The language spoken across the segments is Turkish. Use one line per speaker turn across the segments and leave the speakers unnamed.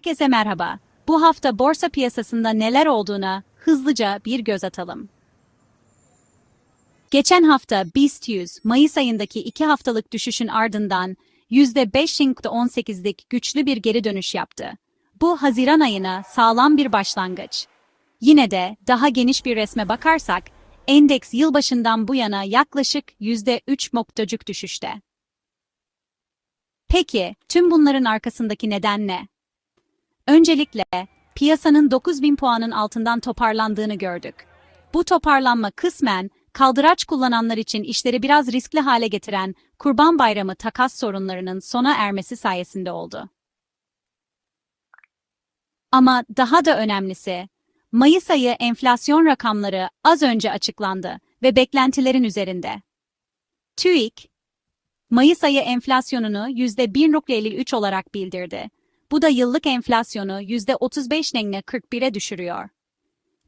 Herkese merhaba. Bu hafta borsa piyasasında neler olduğuna hızlıca bir göz atalım. Geçen hafta BIST 100, Mayıs ayındaki iki haftalık düşüşün ardından %5.18'lik güçlü bir geri dönüş yaptı. Bu Haziran ayına sağlam bir başlangıç. Yine de daha geniş bir resme bakarsak, endeks yılbaşından bu yana yaklaşık %3.cük düşüşte. Peki, tüm bunların arkasındaki neden ne? Öncelikle, piyasanın 9000 puanın altından toparlandığını gördük. Bu toparlanma kısmen, kaldıraç kullananlar için işleri biraz riskli hale getiren Kurban Bayramı takas sorunlarının sona ermesi sayesinde oldu. Ama daha da önemlisi, Mayıs ayı enflasyon rakamları az önce açıklandı ve beklentilerin üzerinde. TÜİK, Mayıs ayı enflasyonunu %1.53 olarak bildirdi. Bu da yıllık enflasyonu %35.41'e düşürüyor.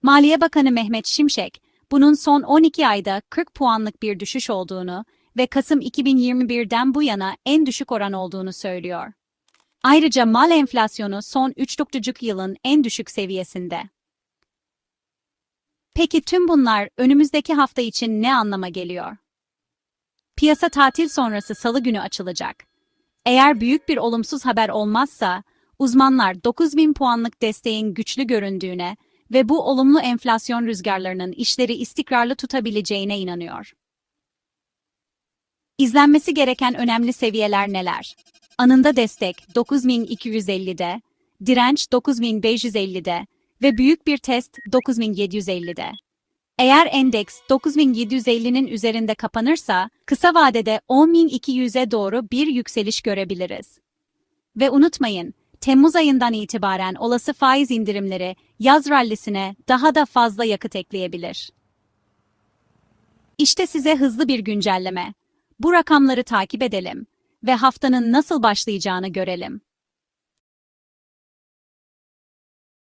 Maliye Bakanı Mehmet Şimşek, bunun son 12 ayda 40 puanlık bir düşüş olduğunu ve Kasım 2021'den bu yana en düşük oran olduğunu söylüyor. Ayrıca mal enflasyonu son 3,5 yılın en düşük seviyesinde. Peki tüm bunlar önümüzdeki hafta için ne anlama geliyor? Piyasa tatil sonrası salı günü açılacak. Eğer büyük bir olumsuz haber olmazsa, uzmanlar 9000 puanlık desteğin güçlü göründüğüne ve bu olumlu enflasyon rüzgarlarının işleri istikrarlı tutabileceğine inanıyor. İzlenmesi gereken önemli seviyeler neler? Anında destek 9250'de, direnç 9550'de ve büyük bir test 9750'de. Eğer endeks 9750'nin üzerinde kapanırsa, kısa vadede 10200'e doğru bir yükseliş görebiliriz. Ve unutmayın, Temmuz ayından itibaren olası faiz indirimleri yaz rallisine daha da fazla yakıt ekleyebilir. İşte size hızlı bir güncelleme. Bu rakamları takip edelim ve haftanın nasıl başlayacağını görelim.